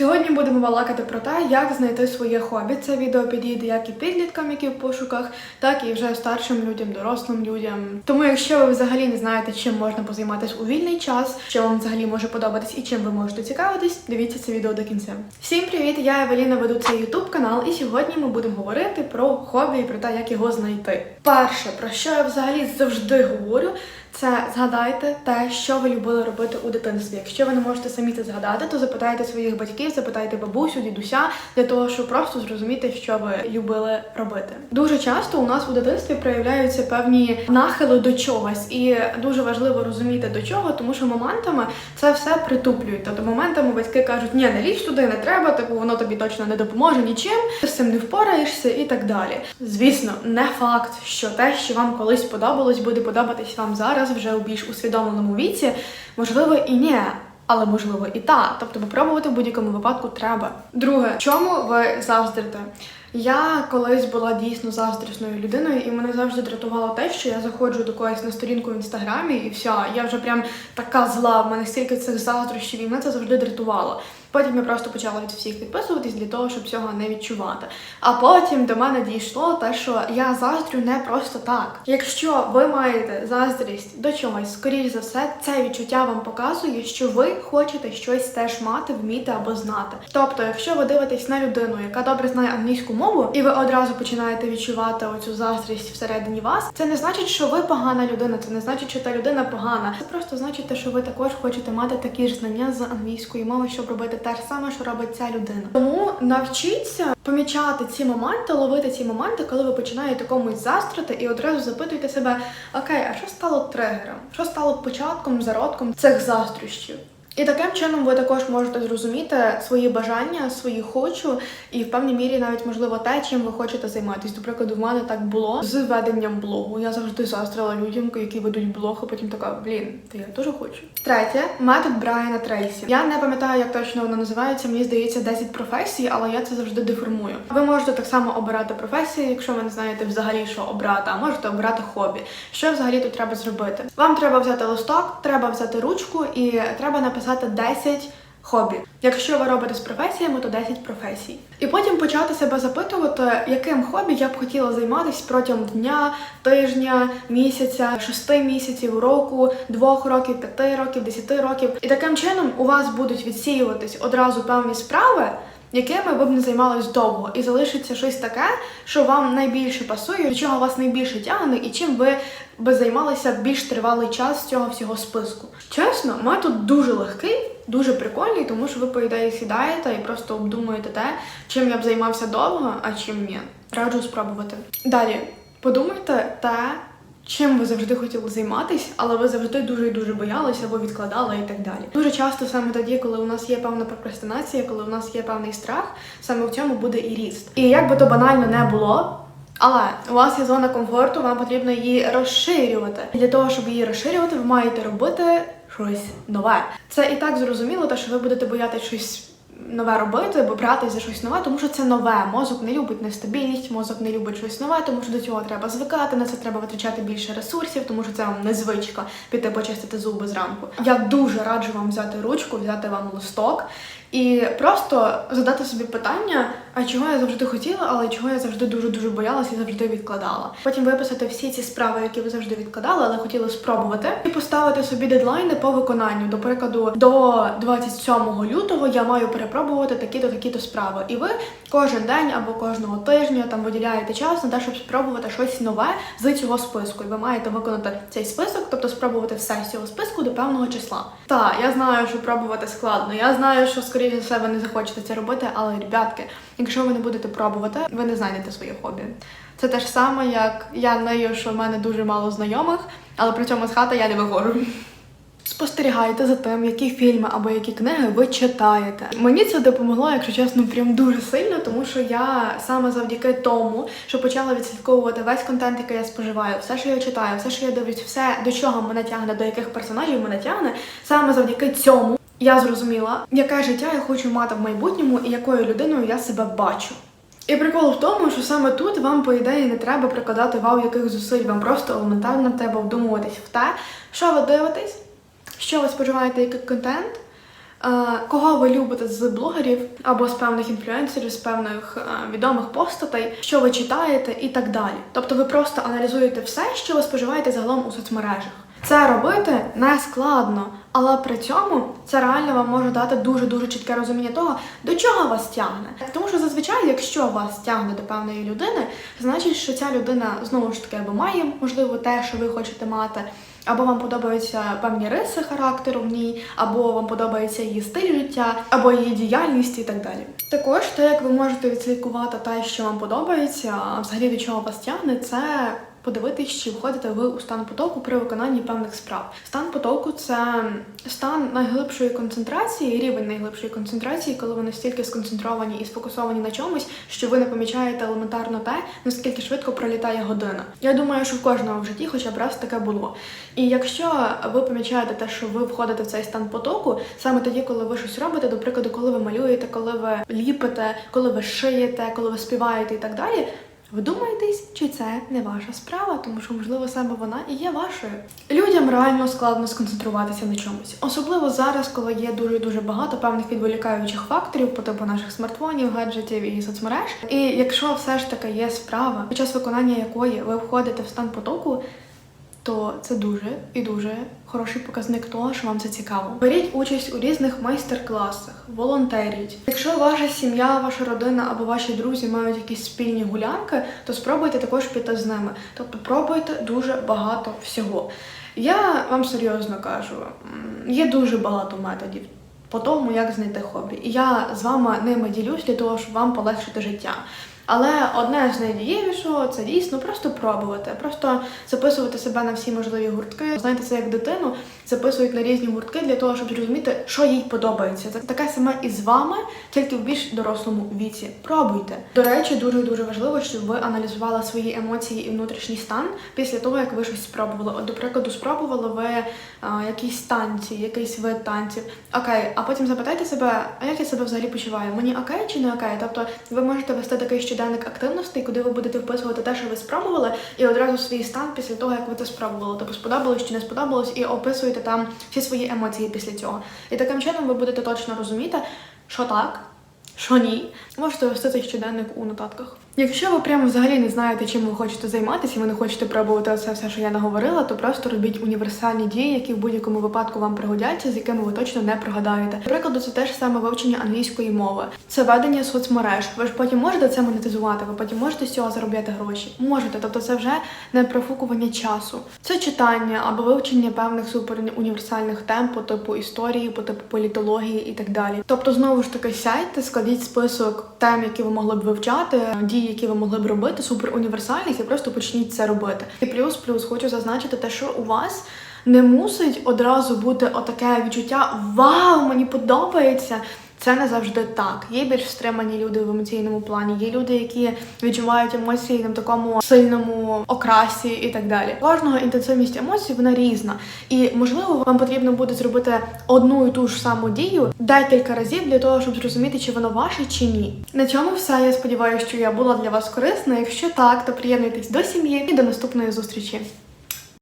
Сьогодні будемо балакати про те, як знайти своє хобі. Це відео підійде як і підліткам, які в пошуках, так і вже старшим людям, дорослим людям. Тому, якщо ви взагалі не знаєте, чим можна позайматися у вільний час, що вам взагалі може подобатись і чим ви можете цікавитись, дивіться це відео до кінця. Всім привіт! Я Евеліна веду цей ютуб канал, і сьогодні ми будемо говорити про хобі і про те, як його знайти. Перше, про що я взагалі завжди говорю. Це згадайте те, що ви любили робити у дитинстві. Якщо ви не можете самі це згадати, то запитайте своїх батьків, запитайте бабусю, дідуся для того, щоб просто зрозуміти, що ви любили робити. Дуже часто у нас у дитинстві проявляються певні нахили до чогось, і дуже важливо розуміти до чого, тому що моментами це все притуплюють. Тобто моментами батьки кажуть, ні, не лізь туди, не треба, типу воно тобі точно не допоможе нічим, ти з цим не впораєшся і так далі. Звісно, не факт, що те, що вам колись подобалось, буде подобатись вам зараз, вже у більш усвідомленому віці, можливо, і ні. Але можливо і так. Тобто випробувати в будь-якому випадку треба. Друге, чому ви заздрите? Я колись була дійсно заздрісною людиною, і мене завжди дратувало те, що я заходжу до когось на сторінку в інстаграмі, і все, я вже прям така зла. В мене стільки цих заздрощів, і мене це завжди дратувало. Потім я просто почала від всіх підписуватись для того, щоб цього не відчувати. А потім до мене дійшло те, що я заздрю не просто так. Якщо ви маєте заздрість до чогось, скоріш за все, це відчуття вам показує, що ви хочете щось теж мати, вміти або знати. Тобто, якщо ви дивитесь на людину, яка добре знає англійську мову, і ви одразу починаєте відчувати оцю заздрість всередині вас, це не значить, що ви погана людина, це не значить, що та людина погана. Це просто значить, що ви також хочете мати такі ж знання з англійської мови, щоб робити те ж саме, що робить ця людина. Тому навчіться помічати ці моменти, ловити ці моменти, коли ви починаєте комусь застрити, і одразу запитуйте себе: окей, а що стало тригером? Що стало початком, зародком цих заздрощів? І таким чином ви також можете зрозуміти свої бажання, свої хочу, і в певній мірі навіть можливо те, чим ви хочете займатися. До прикладу, в мене так було з веденням блогу. Я завжди заздрила людям, які ведуть блог, а потім така, блін, та я теж хочу. Третє метод Брайана Трейсі. Я не пам'ятаю, як точно воно називається. Мені здається, 10 професій, але я це завжди деформую. Ви можете так само обирати професії, якщо ви не знаєте взагалі, що обрати, а можете обирати хобі. Що взагалі тут треба зробити? Вам треба взяти листок, треба взяти ручку і треба написати 10 хобі. Якщо ви робите з професіями, то 10 професій. І потім почати себе запитувати, яким хобі я б хотіла займатися протягом дня, тижня, місяця, шести місяців, року, двох років, п'яти років, десяти років. І таким чином у вас будуть відсіюватись одразу певні справи. Якими ви б не займались довго, і залишиться щось таке, що вам найбільше пасує, до чого вас найбільше тягне, і чим ви би займалися більш тривалий час з цього всього списку. Чесно, метод дуже легкий, дуже прикольний, тому що ви, по ідеї, сідаєте і просто обдумуєте те, чим я б займався довго, а чим ні. Раджу спробувати. Далі подумайте те. Чим ви завжди хотіли займатися, але ви завжди дуже і дуже боялися або відкладали і так далі. Дуже часто саме тоді, коли у нас є певна прокрастинація, коли у нас є певний страх, саме в цьому буде і ріст. І як би то банально не було. Але у вас є зона комфорту, вам потрібно її розширювати. І для того, щоб її розширювати, ви маєте робити щось нове. Це і так зрозуміло, те, що ви будете боятися щось нове робити, або братися за щось нове, тому що це нове. Мозок не любить нестабільність, мозок не любить щось нове, тому що до цього треба звикати, на це треба витрачати більше ресурсів, тому що це вам незвичка піти почистити зуби зранку. Я дуже раджу вам взяти ручку, взяти вам листок і просто задати собі питання, а чого я завжди хотіла, але чого я завжди дуже дуже боялася і завжди відкладала. Потім виписати всі ці справи, які ви завжди відкладали, але хотіли спробувати, і поставити собі дедлайни по виконанню. До прикладу, до 27 лютого я маю перепробувати такі-то такі-то справи. І ви кожен день або кожного тижня там виділяєте час на те, щоб спробувати щось нове з цього списку. І ви маєте виконати цей список, тобто спробувати все з цього списку до певного числа. Так, я знаю, що пробувати складно. Я знаю, що скоріше за все ви не захочете це робити, але ребятки, якщо ви не будете пробувати, ви не знайдете своє хобі. Це те ж саме, як я нею, що в мене дуже мало знайомих, але при цьому з хати я не виходжу. Спостерігайте за тим, які фільми або які книги ви читаєте. Мені це допомогло, якщо чесно, прям дуже сильно, тому що я саме завдяки тому, що почала відслідковувати весь контент, який я споживаю, все, що я читаю, все, що я дивлюсь, все до чого мене тягне, до яких персонажів мене тягне, саме завдяки цьому я зрозуміла, яке життя я хочу мати в майбутньому і якою людиною я себе бачу. І прикол в тому, що саме тут вам, по ідеї, не треба прикладати вау яких зусиль, вам просто елементарно треба вдумуватись в те, що ви дивитесь, що ви споживаєте, який контент, Кого ви любите з блогерів або з певних інфлюенсерів, з певних е, відомих постатей, що ви читаєте і так далі. Тобто ви просто аналізуєте все, що ви споживаєте загалом у соцмережах. Це робити не складно, але при цьому це реально вам може дати дуже дуже чітке розуміння того, до чого вас тягне. Тому що зазвичай, якщо вас тягне до певної людини, значить, що ця людина знову ж таки або має можливо те, що ви хочете мати. Або вам подобаються певні риси характеру в ній, або вам подобається її стиль життя, або її діяльність і так далі. Також те, як ви можете відслідкувати те, що вам подобається, а взагалі до чого вас тягне, це подивитись, чи входите ви у стан потоку при виконанні певних справ. Стан потоку це стан найглибшої концентрації, рівень найглибшої концентрації, коли ви настільки сконцентровані і сфокусовані на чомусь, що ви не помічаєте елементарно те, наскільки швидко пролітає година. Я думаю, що в кожного в житті хоча б раз таке було. І якщо ви помічаєте те, що ви входите в цей стан потоку, саме тоді, коли ви щось робите, до прикладу, коли ви малюєте, коли ви ліпите, коли ви шиєте, коли ви співаєте і так далі. Вдумайтесь, чи це не ваша справа, тому що, можливо, саме вона і є вашою. Людям реально складно сконцентруватися на чомусь, особливо зараз, коли є дуже дуже багато певних відволікаючих факторів по типу наших смартфонів, гаджетів і соцмереж. І якщо все ж таки є справа, під час виконання якої ви входите в стан потоку, то це дуже і дуже хороший показник того, що вам це цікаво. Беріть участь у різних майстер-класах, волонтеріть. Якщо ваша сім'я, ваша родина або ваші друзі мають якісь спільні гулянки, то спробуйте також піти з ними. Тобто пробуйте дуже багато всього. Я вам серйозно кажу, є дуже багато методів. По тому, як знайти хобі. І я з вами ними ділюсь для того, щоб вам полегшити життя. Але одне з найдієвішого це дійсно просто пробувати, просто записувати себе на всі можливі гуртки. Знаєте, це як дитину записують на різні гуртки для того, щоб зрозуміти, що їй подобається. Це таке саме і з вами, тільки в більш дорослому віці. Пробуйте. До речі, дуже дуже важливо, щоб ви аналізували свої емоції і внутрішній стан після того, як ви щось спробували. От, до прикладу, спробували ви а, якісь танці, якийсь вид танців. Окей, а потім запитайте себе, а як я себе взагалі почуваю? Мені окей чи не окей? Тобто ви можете вести такий щоденник активностей, куди ви будете вписувати те, що ви спробували, і одразу свій стан після того, як ви це спробували. Тобто сподобалось чи не сподобалось, і описуєте там всі свої емоції після цього. І таким чином ви будете точно розуміти, що так, що ні. Можете вести цей щоденник у нотатках. Якщо ви прямо взагалі не знаєте, чим ви хочете займатися, і ви не хочете пробувати це все, що я наговорила, то просто робіть універсальні дії, які в будь-якому випадку вам пригодяться, з якими ви точно не прогадаєте. До прикладу, це теж саме вивчення англійської мови, це ведення соцмереж. Ви ж потім можете це монетизувати, ви потім можете з цього заробляти гроші. Можете, тобто це вже не профукування часу. Це читання або вивчення певних суперуніверсальних тем по типу історії, по типу політології і так далі. Тобто, знову ж таки, сядьте, складіть список тем, які ви могли б вивчати, дій, які ви могли б робити, супер універсальних, і просто почніть це робити. І плюс, плюс хочу зазначити те, що у вас. Не мусить одразу бути отаке відчуття Вау, мені подобається. Це не завжди так. Є більш стримані люди в емоційному плані. Є люди, які відчувають емоції на такому сильному окрасі і так далі. Кожного інтенсивність емоцій вона різна, і можливо вам потрібно буде зробити одну і ту ж саму дію декілька разів для того, щоб зрозуміти, чи воно ваше чи ні. На цьому все. Я сподіваюся, що я була для вас корисна. Якщо так, то приєднуйтесь до сім'ї і до наступної зустрічі.